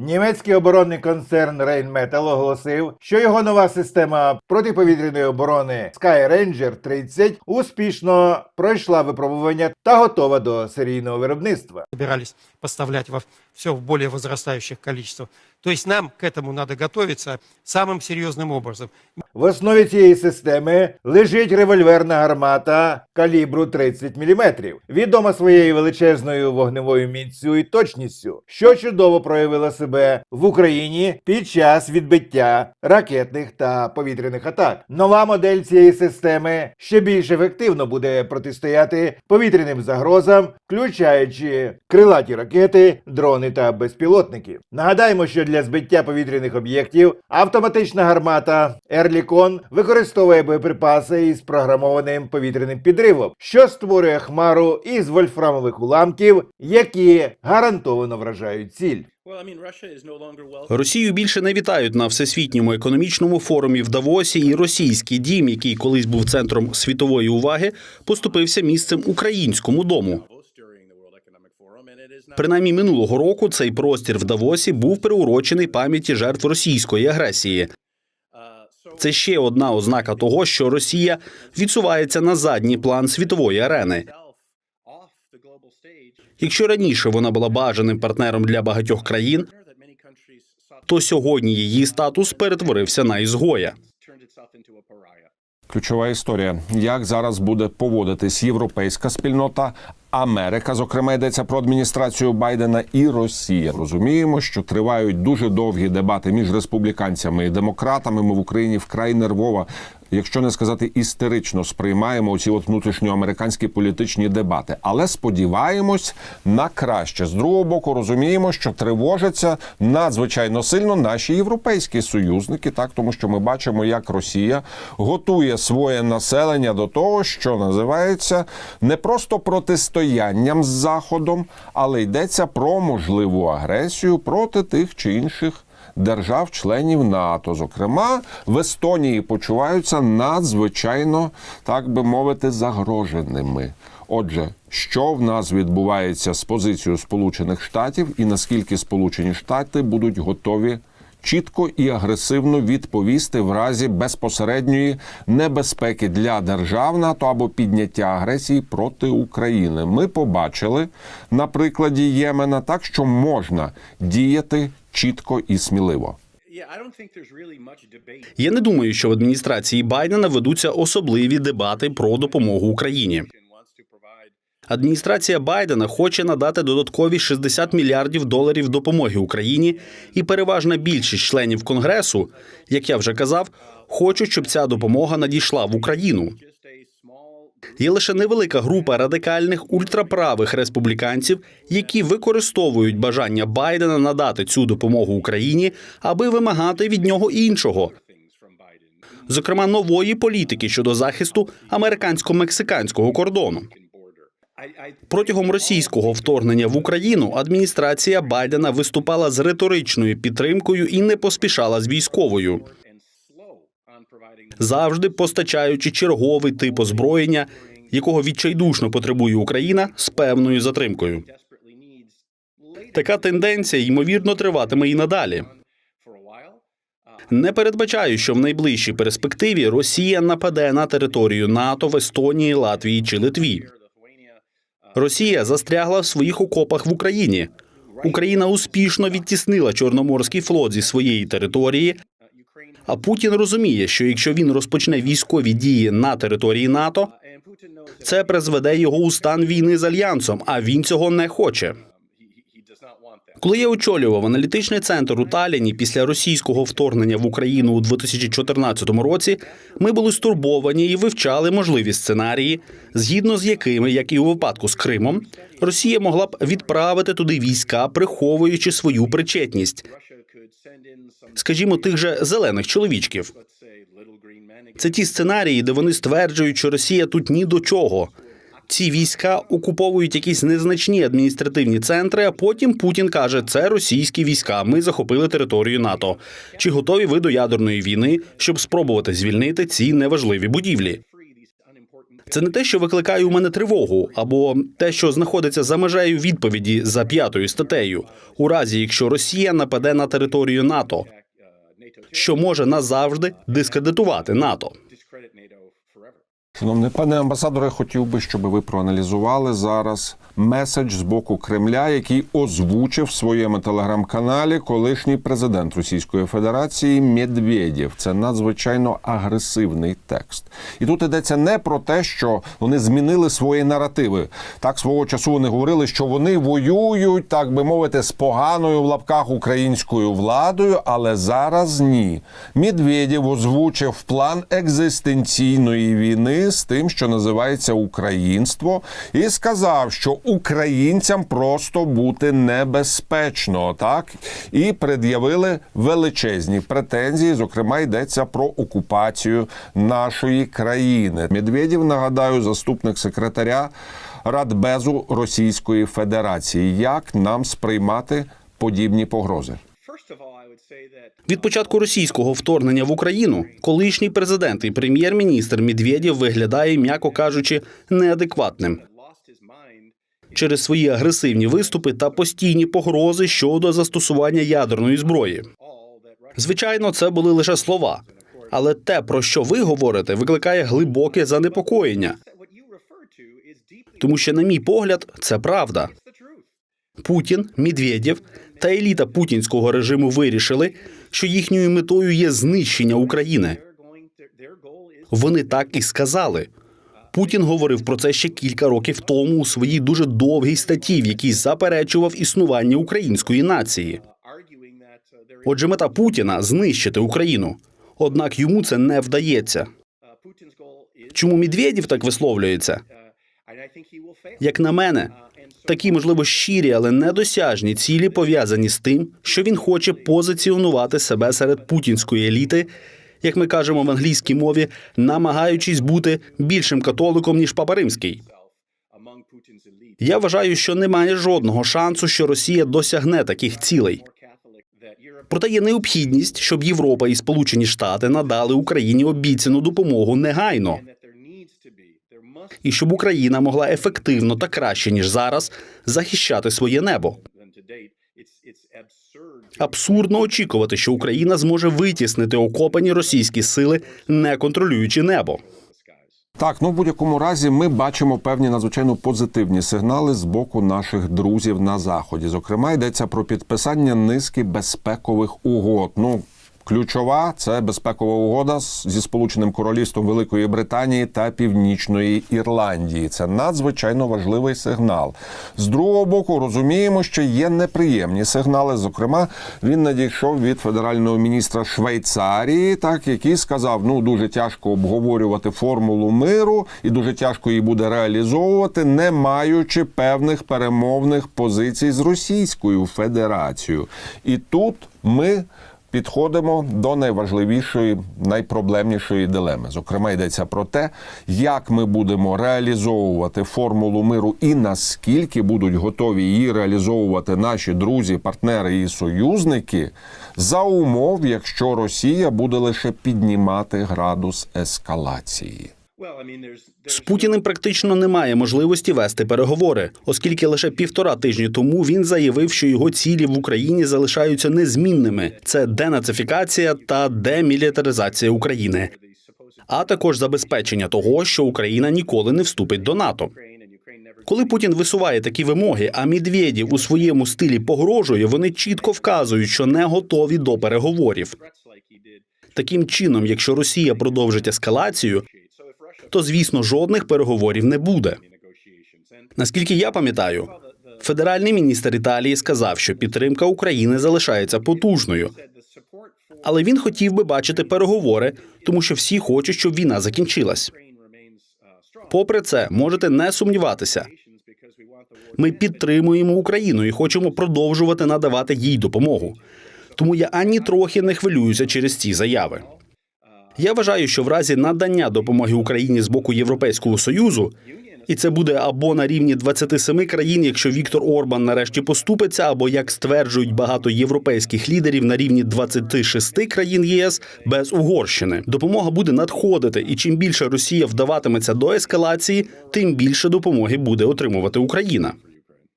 Німецький оборонний концерн Rheinmetall оголосив, що його нова система протиповітряної оборони Sky Ranger 30 успішно пройшла випробування та готова до серійного виробництва. собирались поставлять во все в більш возрастающих количествах. То есть нам к этому надо готовиться самым серьезным образом. В основі цієї системи лежить револьверна гармата калібру 30 мм, відома своєю величезною вогневою міцю і точністю, що чудово проявила себе в Україні під час відбиття ракетних та повітряних атак. Нова модель цієї системи ще більш ефективно буде протистояти повітряним загрозам, включаючи крилаті ракети, дрони та безпілотники. Нагадаємо, що для збиття повітряних об'єктів автоматична гармата Ерлікон використовує боєприпаси із програмованим повітряним підривом, що створює хмару із вольфрамових уламків, які гарантовано вражають ціль. Росію більше не вітають на всесвітньому економічному форумі в Давосі, і російський дім, який колись був центром світової уваги, поступився місцем українському дому. Принаймні минулого року цей простір в Давосі був приурочений пам'яті жертв російської агресії. Це ще одна ознака того, що Росія відсувається на задній план світової арени. Якщо раніше вона була бажаним партнером для багатьох країн, то сьогодні її статус перетворився на ізгоя. Ключова історія, як зараз буде поводитись європейська спільнота, Америка, зокрема йдеться про адміністрацію Байдена і Росія. Розуміємо, що тривають дуже довгі дебати між республіканцями і демократами. Ми в Україні вкрай нервово, якщо не сказати істерично, сприймаємо ці от внутрішньоамериканські політичні дебати. Але сподіваємось на краще. З другого боку, розуміємо, що тривожаться надзвичайно сильно наші європейські союзники, так тому що ми бачимо, як Росія готує своє населення до того, що називається не просто протистоянням з Заходом, але йдеться про можливу агресію проти тих чи інших. Держав-членів НАТО, зокрема в Естонії, почуваються надзвичайно, так би мовити, загроженими. Отже, що в нас відбувається з позицією Сполучених Штатів, і наскільки Сполучені Штати будуть готові чітко і агресивно відповісти в разі безпосередньої небезпеки для держав НАТО або підняття агресії проти України. Ми побачили на прикладі Ємена так, що можна діяти чітко і сміливо. Я не думаю, що в адміністрації Байдена ведуться особливі дебати про допомогу Україні. Адміністрація Байдена хоче надати додаткові 60 мільярдів доларів допомоги Україні, і переважна більшість членів конгресу, як я вже казав, хочуть, щоб ця допомога надійшла в Україну. Є лише невелика група радикальних ультраправих республіканців, які використовують бажання Байдена надати цю допомогу Україні, аби вимагати від нього іншого, зокрема нової політики щодо захисту американсько-мексиканського кордону. Протягом російського вторгнення в Україну адміністрація Байдена виступала з риторичною підтримкою і не поспішала з військовою, завжди постачаючи черговий тип озброєння, якого відчайдушно потребує Україна з певною затримкою. Така тенденція ймовірно триватиме і надалі. Не передбачаю, що в найближчій перспективі Росія нападе на територію НАТО в Естонії, Латвії чи Литві. Росія застрягла в своїх окопах в Україні. Україна успішно відтіснила Чорноморський флот зі своєї території. А Путін розуміє, що якщо він розпочне військові дії на території НАТО, це призведе його у стан війни з альянсом, а він цього не хоче. Коли я очолював аналітичний центр у Таліні після російського вторгнення в Україну у 2014 році, ми були стурбовані і вивчали можливі сценарії, згідно з якими, як і у випадку з Кримом, Росія могла б відправити туди війська, приховуючи свою причетність, скажімо, тих же зелених чоловічків. Це ті сценарії, де вони стверджують, що Росія тут ні до чого. Ці війська окуповують якісь незначні адміністративні центри. А потім Путін каже: це російські війська. Ми захопили територію НАТО. Чи готові ви до ядерної війни, щоб спробувати звільнити ці неважливі будівлі? Це не те, що викликає у мене тривогу, або те, що знаходиться за межею відповіді за п'ятою статтею, у разі якщо Росія нападе на територію НАТО, що може назавжди дискредитувати НАТО. Шановний пане амбасадоре, хотів би, щоб ви проаналізували зараз меседж з боку Кремля, який озвучив в своєму телеграм-каналі колишній президент Російської Федерації Медведєв. Це надзвичайно агресивний текст. І тут йдеться не про те, що вони змінили свої наративи. Так свого часу вони говорили, що вони воюють, так би мовити, з поганою в лапках українською владою, але зараз ні. Медведєв озвучив план екзистенційної війни з тим, що називається українство, і сказав, що українцям просто бути небезпечно, так і пред'явили величезні претензії. Зокрема, йдеться про окупацію нашої країни. Медведєв, нагадаю, заступник секретаря Радбезу Російської Федерації. Як нам сприймати подібні погрози? Від початку російського вторгнення в Україну колишній президент і прем'єр-міністр Медведєв виглядає, м'яко кажучи, неадекватним через свої агресивні виступи та постійні погрози щодо застосування ядерної зброї. Звичайно, це були лише слова, але те, про що ви говорите, викликає глибоке занепокоєння, тому що, на мій погляд, це правда. Путін, Медведєв та еліта путінського режиму вирішили, що їхньою метою є знищення України. Вони так і сказали. Путін говорив про це ще кілька років тому у своїй дуже довгій статті, в якій заперечував існування української нації. Отже, мета Путіна знищити Україну. Однак йому це не вдається. Чому Медведєв так висловлюється? Як на мене, такі можливо щирі, але недосяжні цілі пов'язані з тим, що він хоче позиціонувати себе серед путінської еліти, як ми кажемо в англійській мові, намагаючись бути більшим католиком ніж Папа Римський. Я вважаю, що немає жодного шансу, що Росія досягне таких цілей. Проте є необхідність, щоб Європа і Сполучені Штати надали Україні обіцяну допомогу негайно, і щоб Україна могла ефективно та краще ніж зараз захищати своє небо. Абсурдно очікувати, що Україна зможе витіснити окопані російські сили, не контролюючи небо. Так, ну в будь-якому разі ми бачимо певні надзвичайно позитивні сигнали з боку наших друзів на заході. Зокрема, йдеться про підписання низки безпекових угод. Ну ключова це безпекова угода зі Сполученим Королівством Великої Британії та Північної Ірландії. Це надзвичайно важливий сигнал. З другого боку, розуміємо, що є неприємні сигнали. Зокрема, він надійшов від федерального міністра Швейцарії, так який сказав: ну дуже тяжко обговорювати формулу миру, і дуже тяжко її буде реалізовувати, не маючи певних перемовних позицій з Російською Федерацією. І тут ми. Підходимо до найважливішої, найпроблемнішої дилеми. Зокрема, йдеться про те, як ми будемо реалізовувати формулу миру і наскільки будуть готові її реалізовувати наші друзі, партнери і союзники за умов, якщо Росія буде лише піднімати градус ескалації. З Путіним практично немає можливості вести переговори, оскільки лише півтора тижні тому він заявив, що його цілі в Україні залишаються незмінними: це денацифікація та демілітаризація України, а також забезпечення того, що Україна ніколи не вступить до НАТО. Коли Путін висуває такі вимоги, а Медведєв у своєму стилі погрожує, вони чітко вказують, що не готові до переговорів. Таким чином, якщо Росія продовжить ескалацію, то звісно жодних переговорів не буде. Наскільки я пам'ятаю, федеральний міністр Італії сказав, що підтримка України залишається потужною, але він хотів би бачити переговори, тому що всі хочуть, щоб війна закінчилась. Попри це, можете не сумніватися. Ми підтримуємо Україну і хочемо продовжувати надавати їй допомогу. Тому я ані трохи не хвилююся через ці заяви. Я вважаю, що в разі надання допомоги Україні з боку Європейського союзу І це буде або на рівні 27 країн, якщо Віктор Орбан нарешті поступиться, або як стверджують багато європейських лідерів на рівні 26 країн ЄС без Угорщини. Допомога буде надходити, і чим більше Росія вдаватиметься до ескалації, тим більше допомоги буде отримувати Україна.